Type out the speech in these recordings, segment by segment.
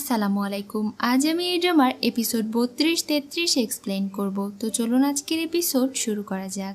আসসালামু আলাইকুম। আজ আমি এই ড্রামার এপিসোড বত্রিশ তেত্রিশ এক্সপ্লেন করব। তো চলুন আজকের এপিসোড শুরু করা যাক।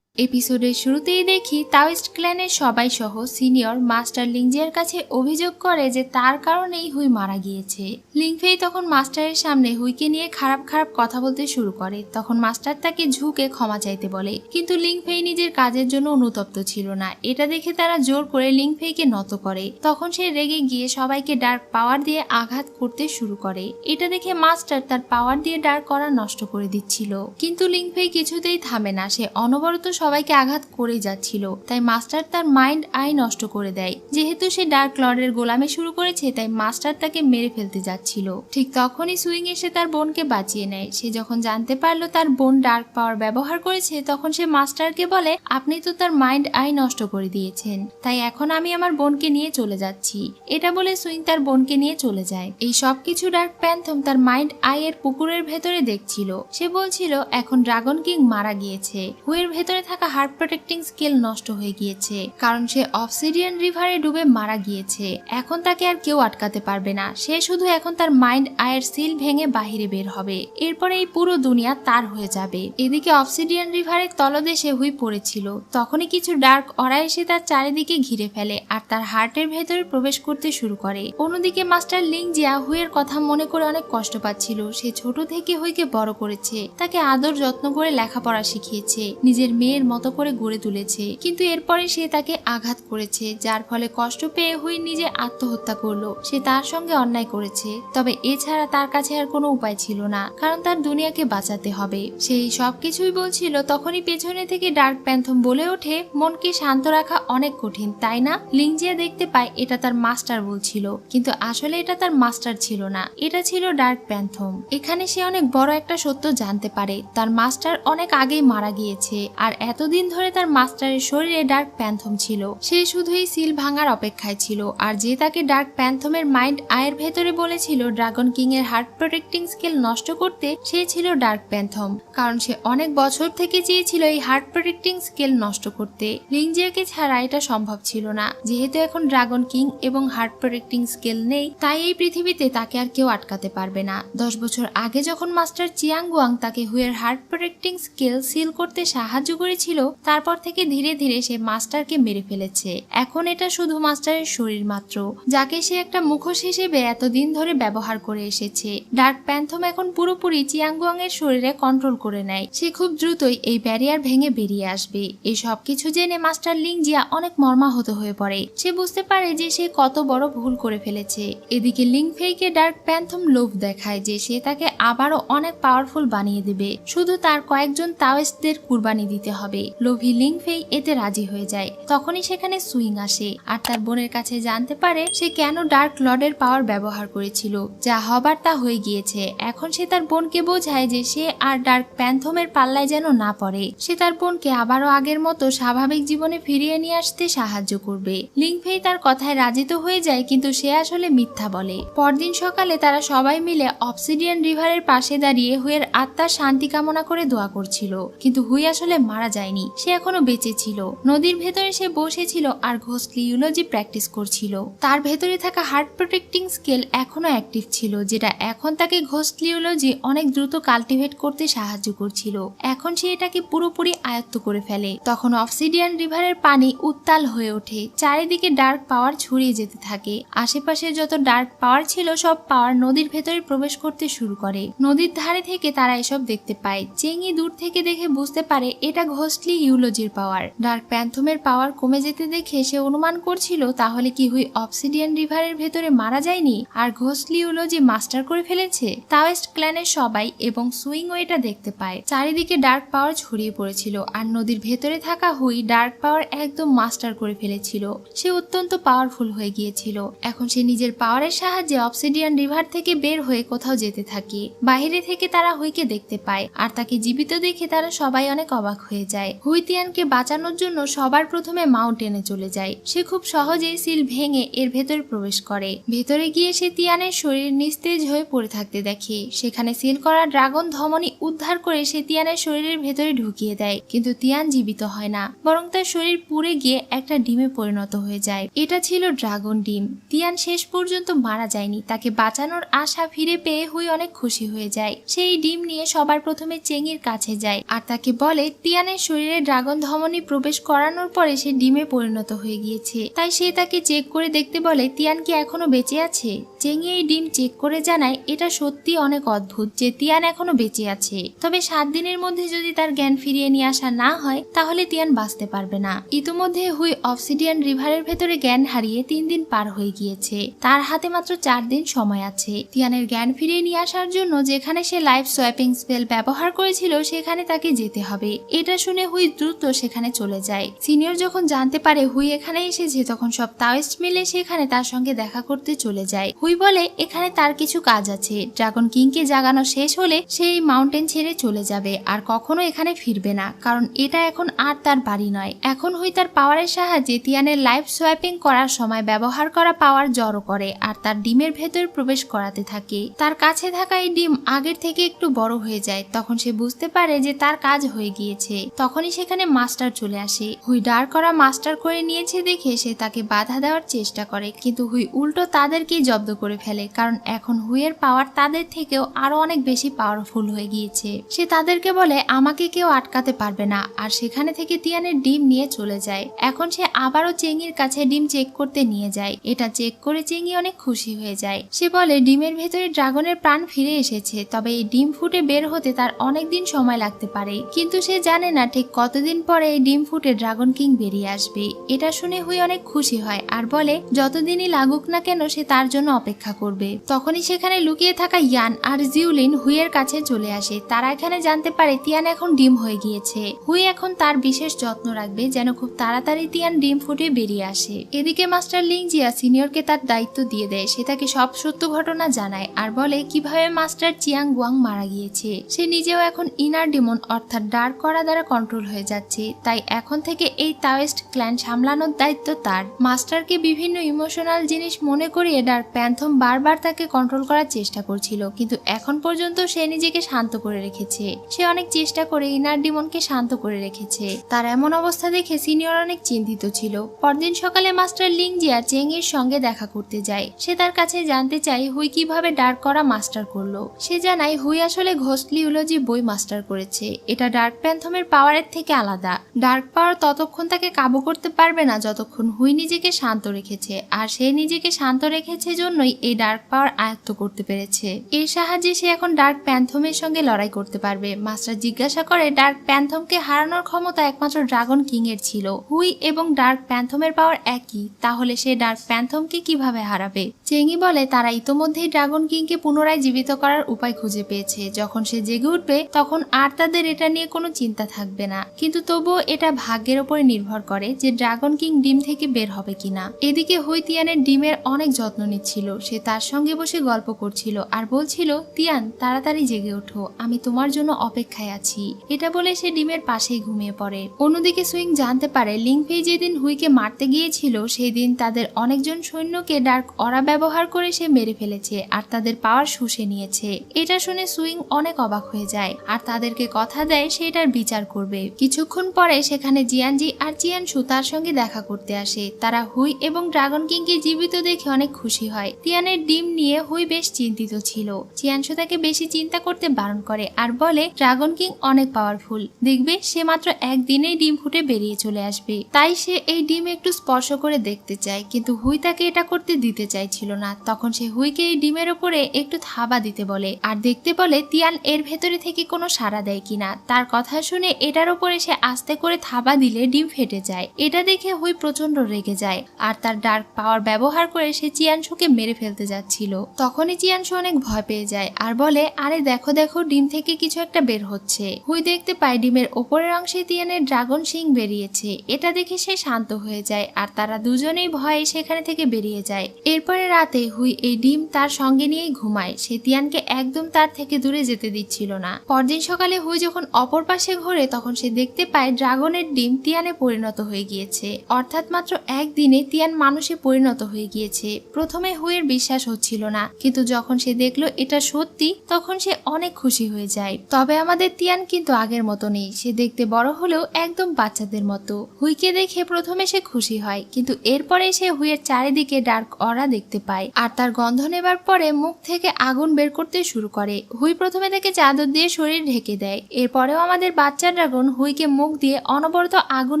এপিসোডের শুরুতেই দেখি তাওয়েস্ট ক্ল্যানের সবাই সহ সিনিয়র মাস্টার লিংজিয়ার কাছে অভিযোগ করে যে তার কারণেই হুই মারা গিয়েছে। লিংফেই তখন মাস্টারের সামনে হুইকে নিয়ে খারাপ খারাপ কথা বলতে শুরু করে। তখন মাস্টার তাকে ঝুঁকে ক্ষমা চাইতে বলে। কিন্তু লিংফেই নিজের কাজের জন্য অনুতপ্ত ছিল না। এটা দেখে তারা জোর করে লিংফেইকে নত করে। তখন সে রেগে গিয়ে সবাইকে ডার্ক পাওয়ার দিয়ে আঘাত করতে শুরু করে। এটা দেখে মাস্টার তার পাওয়ার দিয়ে ডার্ক করা নষ্ট করে দিচ্ছিল। কিন্তু লিংফেই কিছুতেই থামে না। সে অনবরত সবাইকে আঘাত করে যাচ্ছিল। তাই মাস্টার তার মাইন্ড আই নষ্ট করে দেয়। যেহেতু সে ডার্ক লর্ডের গোলামে শুরু করেছে, তাই মাস্টার তাকে মেরে ফেলতে যাচ্ছিল। ঠিক তখনই সুইং এসে তার বোনকে বাঁচিয়ে নেয়। সে যখন জানতে পারল তার বোন ডার্ক পাওয়ার ব্যবহার করেছে, তখন সে মাস্টারকে বলে, আপনি তো তার মাইন্ড আই নষ্ট করে দিয়েছেন। তাই এখন আমি আমার বোনকে নিয়ে চলে যাচ্ছি। এটা বলে সুইং তার বোনকে নিয়ে চলে যায়। এই সব কিছু ডার্ক প্যান্থম তার মাইন্ড আই এর পুকুরের ভেতরে দেখছিল। সে বলছিল, এখন ড্রাগন কিং মারা গিয়েছে। হুয়ের ভেতরে থাকা হার্ট প্রোটেক্টিং স্কিল নষ্ট হয়ে গিয়েছে, কারণ সে অফসিডিয়ান রিভারে ডুবে মারা গিয়েছে। এখন তাকে আর কেউ আটকাতে পারবে না। সে শুধু এখন তার মাইন্ড আয়ের সিল ভেঙে বাহিরে বের হবে। এরপরে এই পুরো দুনিয়া তার হয়ে যাবে। এদিকে অফসিডিয়ান রিভারের তলদেশে হুই পড়েছিল। তখনই কিছু ডার্ক অরা এসে তার চারিদিকে ঘিরে ফেলে আর তার হার্টের ভেতরে প্রবেশ করতে শুরু করে। অন্যদিকে মাস্টার লিং জিয়া হুইয়ের কথা মনে করে অনেক কষ্ট পাচ্ছিল। সে ছোট থেকে হুইকে বড় করেছে। তাকে আদর যত্ন করে লেখাপড়া শিখিয়েছে। নিজের মেয়ের মতো করে গড়ে তুলেছে। কিন্তু এরপরে সে তাকে আঘাত করেছে, যার ফলে কষ্ট পেয়ে হুই নিজে আত্মহত্যা করল। সে তার সঙ্গে অন্যায় করেছে। তবে এছাড়া তার কাছে আর কোনো উপায় ছিল না, কারণ তার দুনিয়াকে বাঁচাতে হবে। সেই সব কিছুই বলছিল, তখনই পেছনে থেকে ডার্ক প্যান্থম বলে ওঠে, মনকে শান্ত রাখা অনেক কঠিন, তাই না? লিংজিয়া দেখতে পায়, এটা তার মাস্টার বলছিল। কিন্তু আসলে এটা তার মাস্টার ছিল না, এটা ছিল ডার্ক প্যান্থম। এখানে সে অনেক বড় একটা সত্য জানতে পারে, তার মাস্টার অনেক আগেই মারা গিয়েছে, আর এতদিন ধরে তার মাস্টারের শরীরে ডার্ক প্যান্থম ছিল। সে শুধুই সিল ভাঙার অপেক্ষায় ছিল, আর যে তাকে ডার্ক প্যান্থমের মাইন্ড আয়ের ভেতরে বলেছিল ড্রাগন কিং এর হার্ট প্রোটেক্টিং স্কিল নষ্ট করতে, সে ছিল ডার্ক প্যান্থম কারণ সে অনেক বছর থেকে চেয়েছিল এই হার্ট প্রোটেক্টিং স্কিল নষ্ট করতে। লিংজিয়াকে ছাড়া এটা সম্ভব ছিল না। যেহেতু এখন ড্রাগন কিং এবং হার্ট প্রোটেক্টিং স্কিল নেই, তাই এই পৃথিবীতে তাকে আর কেউ আটকাতে পারবে না। দশ বছর আগে যখন মাস্টার চিয়াংগুয়াং তাকে হুয়ের হার্ট প্রোটেক্টিং স্কিল সিল করতে সাহায্য করেছিল তারপর থেকে ধীরে ধীরে সে মাস্টারকে মেরে ফেলেছে। এখন এটা শুধু মাস্টারের শরীর মাত্র, যাকে সে একটা মুখোশ হিসেবে এতদিন ধরে ব্যবহার করে এসেছে। ডার্ক প্যান্থম এখন পুরোপুরি চিয়াংগুয়াং এর শরীরে কন্ট্রোল করে নেয়। সে খুব দ্রুতই এই ব্যারিয়ার ভেঙে বেরিয়ে আসবে। এই সব কিছু জেনে মাস্টার লিংজিয়া অনেক মর্মাহত হয়ে পড়ে। সে বুঝতে পারে যে সে কত বড় ভুল করে ফেলেছে। এদিকে লিংফেইকে ডার্ক প্যান্থম লোভ দেখায় যে সে তাকে আবারও অনেক পাওয়ারফুল বানিয়ে দেবে। শুধু তার কয়েকজন তাওয়েস্টদের কুরবানি দিতে হবে। লোভী লিংফেই এতে রাজি হয়ে যায়। তখনই সেখানে সুইং আসে। আর তার বোনের কাছে জানতে পারে সে কেন ডার্ক লর্ডের পাওয়ার ব্যবহার করেছিল। যা হবার তা হয়ে গিয়েছে। এখন সে তার বোনকে বোঝায় যে সে আর ডার্ক প্যান্থমের পাল্লায় যেন না পড়ে। সে তার বোনকে আবারও আগের মতো স্বাভাবিক জীবনে ফিরিয়ে নিয়ে আসতে সাহায্য করবে। লিংফেই তার কথায় রাজি তো হয়ে যায় কিন্তু সে আসলে মিথ্যা বলে। পরদিন সকালে তারা সবাই মিলে অবসিডিয়ান রিভারের পাশে দাঁড়িয়ে হুয়ের আত্মার শান্তি কামনা করে দোয়া করছিল। কিন্তু হুই আসলে মারা যায়নি। সে এখনও বেঁচে ছিল। নদীর ভেতরে সে বসেছিল আর ঘোষলি ইউলজি প্র্যাকটিস করছিল। তার ভেতরে থাকা হার্ট প্রোটেক্টিং স্কেল এখনও অ্যাক্টিভ ছিল, যেটা এখন তাকে ঘোষলিওলজি অনেক দ্রুত কাল্টিভেট করতে সাহায্য করছিল। এখন সে এটাকে পুরোপুরি আয়ত্ত করে ফেলে। তখন অফসিডিয়ান রিভারের পানি উত্তাল হয়ে ওঠে। চারিদিকে ডার্ক পাওয়ার ছড়িয়ে যেতে থাকে। আশেপাশে যত ডার্ক পাওয়ার ছিল, সব পাওয়ার নদীর ভেতরে প্রবেশ করতে শুরু করে। নদীর ধারে থেকে তারা এসব দেখতে পায়। চেঙ্গি দূর থেকে দেখে বুঝতে পারে এটা ঘোষলি ইউলজির পাওয়ার। ডার্ক প্যান্থমের পাওয়ার কমে যেতে দেখে সে অনুমান করছিল, তাহলে কি হুই অবসিডিয়ান রিভারের ভেতরে মারা যায়নি? আর ঘোষলি ইউলজি মাস্টার করে ফেলেছে? তাওয়েস্ট ক্ল্যানের সবাই এবং সুইংও এটা দেখতে পায়। চারিদিকে ডার্ক পাওয়ার ছড়িয়ে পড়েছিল, আর নদীর ভেতরে থাকা হুই ডার্ক পাওয়ার একদম মাস্টার করে ফেলেছিল। সে অত্যন্ত পাওয়ারফুল হয়ে গিয়েছিল। এখন সে নিজের পাওয়ারের সাহায্যে অবসিডিয়ান রিভার থেকে বের হয়ে কোথাও যেতে থাকে। বাইরে থেকে তারা হুইকে দেখতে পায়, আর তাকে জীবিত দেখে তারা সবাই অনেক অবাক হয়ে যায়। হুই তিয়ানকে বাঁচানোর জন্য সবার প্রথমে মাউন্টেনে চলে যায়। সে খুব সহজেই সিল ভেঙে এর ভেতরে প্রবেশ করে। ভেতরে গিয়ে সে তিয়ানের শরীর নিস্তেজ হয়ে পড়ে থাকতে দেখে। সেখানে সিল করা ড্রাগন ধমনী উদ্ধার করে সে তিয়ানের শরীরের ভেতরে ঢুকিয়ে দেয়। কিন্তু তিয়ান জীবিত হয় না, বরং তার শরীর পুড়ে গিয়ে একটা ডিমে পরিণত হয়ে যায়। এটা ছিল ড্রাগন ডিম। তিয়ান শেষ পর্যন্ত মারা যায়নি। তাকে বাঁচানোর আশা ফিরে পেয়ে হুই অনেক খুশি হয়ে যায়। সেই ডিম নিয়ে সবার প্রথমে চেঙ্গির কাছে যায়। আর তাকে বলে, তিয়ানের শরীরে ড্রাগন ধমনী প্রবেশ করানোর পরে সে ডিমে পরিণত হয়ে গিয়েছে। তাই সে তাকে চেক করে দেখতে বলে, তিয়ান কি এখনও বেঁচে আছে? চেঙ্গি এই ডিম চেক করে জানায়, এটা সত্যি অনেক অদ্ভুত যে তিয়ান এখনও বেঁচে আছে। তবে সাত দিনের মধ্যে যদি তার জ্ঞান ফিরিয়ে নিয়ে আসা না হয়, তাহলে তিয়ান বাঁচতে পারবে না। ইতোমধ্যে হুই অবসিডিয়ান রিভারের ভেতরে জ্ঞান হারিয়ে তিন দিন পার হয়ে গিয়েছে। তার হাতে মাত্র চার দিন সময় আছে। তিয়ানের জ্ঞান ফিরিয়ে নিয়ে আসার জন্য যেখানে সে লাইফ সোয়াপিং স্পেল ব্যবহার করেছিল, সেখানে তাকে যেতে হবে। এটা শুনে হুই দ্রুত সেখানে চলে যায়। সিনিয়র যখন জানতে পারে হুই এখানে এসেছে, তখন সব তাওয়েস্ট মিলে সেখানে তার সঙ্গে দেখা করতে চলে যায়। হুই বলে, এখানে তার কিছু কাজ আছে। ড্রাগন কিংকে জাগানো শেষ হলে সেই মাউন্টেন ছেড়ে চলে যাবে আর কখনো এখানে ফিরবে না। কারণ এটা এখন আর তার বাড়ি নয়। এখন হুই তার পাওয়ারের সাহায্যে তিয়ানের লাইফ সোয়াইপিং করার সময় ব্যবহার করা পাওয়ার জড়ো করে আর তার ডিমের ভেতর প্রবেশ করাতে থাকে। তার কাছে থাকা এই ডিম আগের থেকে একটু বড় হয়ে যায়। তখন সে বুঝতে পারে যে তার কাজ হয়ে গিয়েছে। তখনই সেখানে মাস্টার চলে আসে। হুই ডার করা মাস্টার করে নিয়েছে দেখে সে তাকে বাধা দেওয়ার চেষ্টা করে। কিন্তু হুই উল্টো তাদেরকেই জব্দ করে ফেলে, কারণ এখন হুইয়ের পাওয়ার তাদের থেকেও আরও অনেক বেশি পাওয়ারফুল হয়ে গিয়েছে। সে তাদেরকে বলে, আমাকে কেউ আটকাতে পারবে না। আর সেখানে থেকে তিয়ানের ডিম নিয়ে চলে যায়। এখন সে আবারও চেঙ্গির কাছে ডিম চেক করতে নিয়ে যায়। এটা চেক করে চেঙ্গি অনেক খুশি হয়ে যায়। সে বলে, ডিমের ভেতরে ড্রাগনের প্রাণ ফিরে এসেছে, তবে এই ডিম ফুটে বের হতে তার অনেক দিন সময় লাগতে পারে। কিন্তু সে জানে না ঠিক কতদিন পরে এই ডিম ফুটে ড্রাগন কিং বেরিয়ে আসবে, এটা শুনে হুই অনেক খুশি হয় আর বলে, যতদিনই লাগুক না কেন সে তার জন্য অপেক্ষা করবে। তখনই সেখানে লুকিয়ে থাকা ইয়ান আর জিউলিন হুইয়ের কাছে চলে আসে। তারা এখানে জানতে পারে তিয়ান এখন ডিম হয়ে গিয়েছে। হুই এখন তার বিশেষ যত্ন রাখবে যেন খুব তাড়াতাড়ি তিয়ান ডিম ফুটে বেরিয়ে আসে। এদিকে মাস্টার লিং লিংজিয়া সিনিয়রকে তার দায়িত্ব দিয়ে দেয়। সে তাকে সব সত্য ঘটনা জানায় আর বলে, কীভাবে মাস্টার চিয়াং গুয়াং মারা গিয়েছে? সে নিজেও এখন ইনার ডিমন অর্থাৎ ডার্ক করা দ্বারা কন্ট্রোল হয়ে যাচ্ছে। তাই এখন থেকে এই তাওয়েস্ট ক্ল্যান সামলানোর দায়িত্ব তার। মাস্টারকে বিভিন্ন ইমোশনাল জিনিস মনে করিয়ে ডার্ক প্যান্থম বারবার তাকে কন্ট্রোল করার চেষ্টা করছিল। কিন্তু এখন পর্যন্ত সে নিজেকে শান্ত করে রেখেছে। সে অনেক চেষ্টা করে ইনার ডিমনকে শান্ত করে রেখেছে। তার এমন অবস্থা দেখে সিনিয়র অনেক চিন্তিত ছিল। পরদিন সকালে মাস্টার লিংজিয়া চেং এর সঙ্গে দেখা করতে যায়। সে তার কাছে জানতে চায় হুই কীভাবে ডার্ক করা মাস্টার করল। সে জানায় হুই আসলে ঘোষলিওলজি বই মাস্টার করেছে। এটা ডার্ক প্যান্থমের পাওয়ারের থেকে আলাদা। ডার্ক পাওয়ার ততক্ষণ তাকে কাবু করতে পারবে না যতক্ষণ হুই নিজেকে শান্ত রেখেছে, আর সে নিজেকে শান্ত রেখেছে জন্যই এই ডার্ক পাওয়ার আয়ত্ত করতে পেরেছে। এর সাহায্যে সে এখন ডার্ক প্যান্থমের সঙ্গে লড়াই করতে পারবে। মাস্টার জিজ্ঞাসা করে, ডার্ক প্যান্থমকে হারানোর ক্ষমতা একমাত্র ড্রাগন কিং এর ছিল। হুই এবং ডার্ক প্যান্থমের পাওয়ার একই, তাহলে সে ডার্ক প্যান্থমকে কীভাবে হারাবে? চেঙ্গি বলে, তারা ইতোমধ্যেই ড্রাগন কিংকে পুনরায় জীবিত করার উপায় খুঁজে পেয়েছে। যখন সে জেগে উঠবে, তখন আর তাদের এটা নিয়ে কোনো চিন্তা থাকবে না। কিন্তু তবুও এটা ভাগ্যের উপরে নির্ভর করে যে ড্রাগন কিং ডিম থেকে বের হবে কিনা। এদিকে হৈতিয়ানের ডিমের অনেক যত্ন নিচ্ছিল। সে তার সঙ্গে বসে গল্প করছিল আর বলছিল, তিয়ান, তাড়াতাড়ি জেগে ওঠো। আমি তোমার জন্য অপেক্ষায় আছি। এটা বলে সে ডিমের পাশেই ঘুমিয়ে পড়ে। অন্যদিকে সুইং জানতে পারে, লিংফেই যেদিন হুইকে মারতে গিয়েছিল সেই দিন তাদের অনেকজন সৈন্যকে ডার্ক অরা ব্যবহার করে সে মেরে ফেলেছে আর তাদের পাওয়ার শুষে নিয়েছে। এটা শুনে সুইং অনেক অবাক হয়ে যায় আর তাদেরকে কথা দেয় সেটার বিচার করবে কিছুক্ষণ পরে সেখানে জিয়ানজি আর চিয়ানসু তার সঙ্গে দেখা করতে আসে। তারা হুই এবং ড্রাগন কিংকে জীবিত দেখে অনেক খুশি হয়। তিয়ানের ডিম নিয়ে হুই বেশ চিন্তিত ছিল। চিয়ানসু তাকে বেশি চিন্তা করতে বারণ করে আর বলে, ড্রাগন কিং অনেক পাওয়ারফুল দেখবে, সে মাত্র একদিনেই ডিম ফুটে বেরিয়ে চলে আসবে। তাই সে এই ডিম একটু স্পর্শ করে দেখতে চায়, কিন্তু হুই তাকে এটা করতে দিতে চাইছিল না। তখন সে হুইকে এই ডিমের ওপরে একটু থাবা দিতে বলে। আর দেখতে বলে, তিয়ান এর ভেতরে থেকে কোনো সাড়া দেয় কিনা? তার কথা শুনে এটার ওপরে সে আস্তে করে থাবা দিলে ডিম ফেটে যায়। এটা দেখে হুই প্রচণ্ড রেগে যায় আর তার ডার্ক পাওয়ার ব্যবহার করে সে চিয়ানশুকে মেরে ফেলতে যাচ্ছিল। তখনই চিয়ানশু অনেক ভয় পেয়ে যায় আর বলে, আরে দেখো দেখো, ডিম থেকে কিছু একটা বের হচ্ছে। হুই দেখতে পায় ডিমের ওপরের অংশে তিয়ানের ড্রাগন সিং বেরিয়েছে। এটা দেখে সে শান্ত হয়ে যায় আর তারা দুজনেই ভয়ে সেখানে থেকে বেরিয়ে যায়। এরপরে রাতে হুই এই ডিম তার সঙ্গে নিয়েই ঘুমায়। সে তিয়ানকে একদম তার থেকে দূরে যেতে দিচ্ছিল না। পরদিন সকালে হুই যখন অপর পাশে ঘোরে, তখন তখন সে দেখতে পায় ড্রাগনের ডিম তিয়ানে পরিণত হয়ে গিয়েছে, অর্থাৎ মাত্র একদিনে তিয়ান মানুষে পরিণত হয়ে গিয়েছে। প্রথমে হুইয়ের বিশ্বাস হচ্ছিল না, কিন্তু যখন সে দেখল এটা সত্যি, তখন সে অনেক খুশি হয়ে যায়। তবে আমাদের তিয়ান কিন্তু আগের মতো নেই, সে দেখতে বড় হলেও একদম বাচ্চাদের মতো। হুইকে দেখে প্রথমে সে খুশি হয়, কিন্তু এরপরে সে হুইয়ের চারিদিকে ডার্ক অরা দেখতে পায়, আর তার গন্ধ নেবার পরে মুখ থেকে আগুন বের করতে শুরু করে। হুই প্রথমে তাকে চাদর দিয়ে শরীর ঢেকে দেয়, এরপরেও আমাদের বাচ্চা ড্রাগন হুইকে মুখ দিয়ে অনবরত আগুন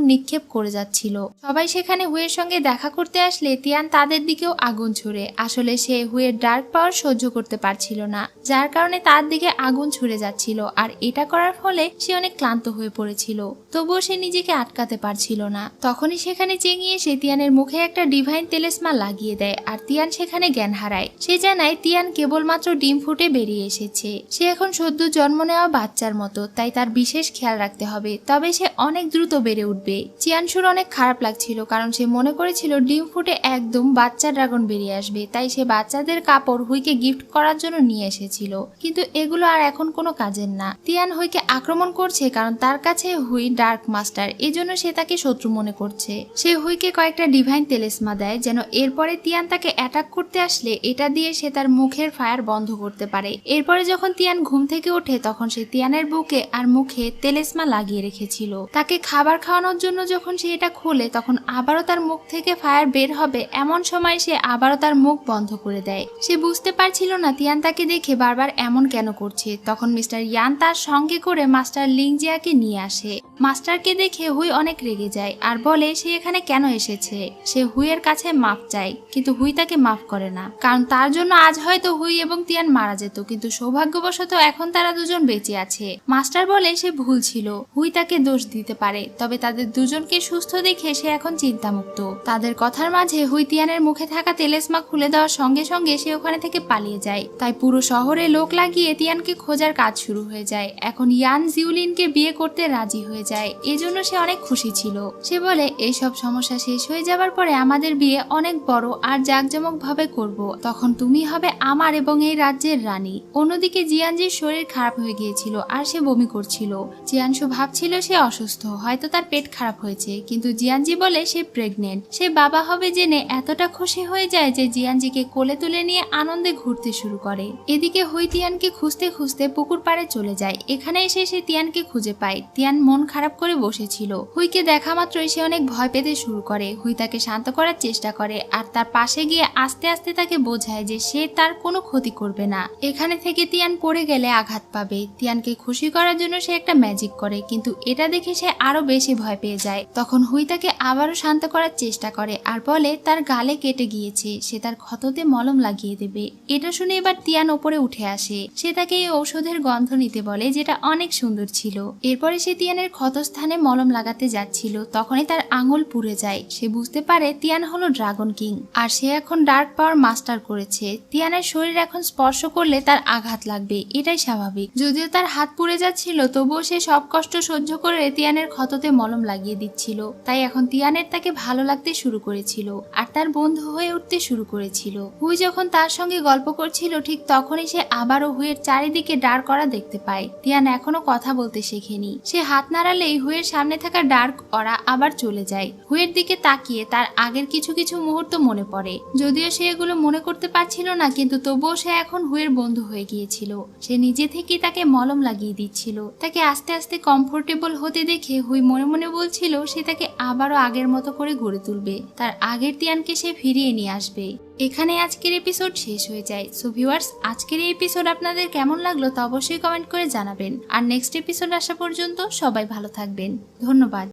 নিক্ষেপ করে যাচ্ছিল। সবাই সেখানে হুইয়ের সঙ্গে দেখা করতে আসলে তিয়ান তাদের দিকেও আগুন ছুড়ে। আসলে সে হুইয়ের ডার্ক পাওয়ার সহ্য করতে পারছিল না, যার কারণে তার দিকে আগুন ছুড়ে যাচ্ছিল, আর এটা করার ফলে সে অনেক ক্লান্ত হয়ে পড়েছিল। তবুও সে নিজেকে আটকাতে পারছিল না। তখনই সেখানে চেঙিয়ে সে তিয়ানের মুখে একটা ডিভাইন তেলেসমা লাগিয়ে দেয়, আর তিয়ান সেখানে জ্ঞান হারায়। সে জানায় তিয়ান কেবলমাত্র ডিম ফুটে বেরিয়ে এসেছে। সে এখন সদ্য জন্ম নেওয়া বাচ্চার মতো, তাই তার বিশেষ খেয়াল রাখতে হবে। তবে সে অনেক দ্রুত বেড়ে উঠবে। চিয়ানসুর অনেক খারাপ লাগছিল কারণ সে মনে করেছিল ডিম ফুটে একদম বাচ্চা ড্রাগন বেরিয়ে আসবে। তাই সে বাচ্চাদের কাপড় হুইকে গিফট করার জন্য নিয়ে এসেছিল। কিন্তু এগুলো আর এখন কোনো কাজের না। তিয়ান হুইকে আক্রমণ করছে কারণ তার কাছে হুই ডার্ক মাস্টার। এজন্য সে তাকে শত্রু মনে করছে। সে হুইকে কয়েকটা ডিভাইন তেলেসমা দেয় যেন এরপরে তিয়ান তাকে অ্যাটাক করতে আসলে এটা দিয়ে সে তার মুখের ফায়ার বন্ধ করতে পারে। এরপরে যখন তিয়ান ঘুম থেকে ওঠে তখন সে তিয়ানের বুকে আর মুখে তেলেসমা লাগিয়ে রেখেছিল। তাকে খাবার খাওয়ানোর জন্য যখন সে এটা খোলে, তখন আবারও তার মুখ থেকে ফায়ার বের হবে এমন সময় সে আবারও তার মুখ বন্ধ করে দেয়। সে বুঝতে পারছিল না তিয়ান তাকে দেখে বারবার এমন কেন করছে। তখন মিস্টার ইয়ান তার সঙ্গে করে মাস্টার লিংজিয়াকে নিয়ে আসে। মাস্টারকে দেখে হুই অনেক রেগে যায় আর বলে, সে এখানে কেন এসেছে? সে হুইয়ের কাছে মাফ চায়, কিন্তু হুই তাকে মাফ করে না। কারণ তার জন্য আজ হয়তো হুই এবং তিয়ান মারা যেত, কিন্তু সৌভাগ্যবশত এখন তারা দুজন বেঁচে আছে। মাস্টার বলে, সে ভুল ছিল। হুই তাকে দোষ দিতে পারে, তবে তাদের দুজনকে সুস্থ দেখে সে এখন চিন্তামুক্ত। তাদের কথার মাঝে হুই তিয়ানের মুখে থাকা তেলেসমা খুলে দেওয়ার সঙ্গে সঙ্গে সে ওখানে থেকে পালিয়ে যায়। তাই পুরো শহরে লোক লাগিয়ে তিয়ানকে খোঁজার কাজ শুরু হয়ে যায়। এখন ইয়ান জিউলিনকে বিয়ে করতে রাজি হয়ে যায়। এজন্য সে অনেক খুশি ছিল। সে বলে, এইসব সমস্যা শেষ হয়ে যাবার পরে আমাদের বিয়ে অনেক বড় আর জাঁকজমক ভাবে করব। তখন তুমি হবে আমার এবং এই রাজ্যের রানী। অন্যদিকে জিয়ানজির শরীর খারাপ হয়ে গিয়েছিল আর সে বমি করছিল। জিয়ানশু ভাবছিল সে অসুস্থ, হয়তো তার পেট খারাপ হয়েছে। কিন্তু জিয়ানজি বলে সে প্রেগনেন্ট সে বাবা হবে জেনে এতটা খুশি হয়ে যায় যে জিয়ানজিকে কোলে তুলে নিয়ে আনন্দে ঘুরতে শুরু করে। এদিকে হুই তিয়ানকে খুঁজতে খুঁজতে পুকুর পাড়ে চলে যায়। এখানে এসে সে তিয়ানকে খুঁজে পায়। তিয়ান মন খারাপ করে বসেছিল। হুইকে দেখা মাত্রই সে অনেক ভয় পেতে শুরু করে। হুই তাকে শান্ত করার চেষ্টা করে আর তার পাশে গিয়ে আস্তে আস্তে তাকে বোঝায় যে সে তার কোনো ক্ষতি করবে না। এখানে থেকে তিয়ান পড়ে গেলে আঘাত পাবে। তিয়ানকে খুশি করার জন্য সে একটা ম্যাজিক করে। কিন্তু এটা দেখে সে আরও বেশি ভয় পেয়ে যায়। তখন হুই তাকে আবারও শান্ত করার চেষ্টা করে আর বলে, তার গালে কেটে গিয়েছে। সে তার ক্ষততে মলম লাগিয়ে দেবে। এটা শুনে এবার তিয়ান ওপরে উঠে আসে। সে তাকে এই ঔষধের গন্ধ নিতে বলে, যেটা অনেক সুন্দর ছিল। এরপরে সে তিয়ানের ক্ষতস্থানে মলম লাগাতে যাচ্ছিল। তখনই তার আঙুল পুড়ে যায়। সে বুঝতে পারে তিয়ান হলো ড্রাগন কিং। আর সে এখন ডার্ক পাওয়ার মাস্টার করেছে। তিয়ানের শরীর এখন স্পর্শ করলে তার আঘাত লাগবে। এটাই স্বাভাবিক। যদিও তার হাত পুড়ে যাচ্ছিল, তবুও সে সব কষ্ট সহ্য করে তিয়ানের ক্ষততে মলম লাগিয়ে দিচ্ছিল। তাই এখন তিয়ানের তাকে ভালো লাগতে শুরু করেছিল আর তার বন্ধু হয়ে উঠতে শুরু করেছিল। হুই যখন তার সঙ্গে গল্প করছিল, ঠিক তখনই সে আবারও হুইয়ের চারিদিকে ডার্ক করা দেখতে পায়। তিয়ান এখনও কথা বলতে শেখেনি। সে হাত নাড়ালেই হুইয়ের সামনে থাকা ডার্ক অরা আবার চলে যায়। হুইয়ের দিকে তাকিয়ে তার আগের কিছু কিছু মুহূর্ত মনে পড়ে। যদিও সে এগুলো মনে করতে পারছিল না, কিন্তু তবুও সে এখন হুইয়ের বন্ধু হয়ে গিয়েছিল। সে নিজে থেকেই তাকে মলম লাগিয়ে দিচ্ছিল। তাকে আস্তে আস্তে কমফোর্টেবল হতে দেখে হুই মনে মনে বলছিল, সে তাকে আবারও আগের মতো করে গড়ে তুলবে। তার আগের তিয়ানকে সে ফিরিয়ে নিয়ে আসবে। এখানে আজকের এপিসোড শেষ হয়ে যায়। সো ভিউয়ার্স আজকের এই এপিসোড আপনাদের কেমন লাগল তা অবশ্যই কমেন্ট করে জানাবেন। আর নেক্সট এপিসোড আসা পর্যন্ত সবাই ভালো থাকবেন। ধন্যবাদ।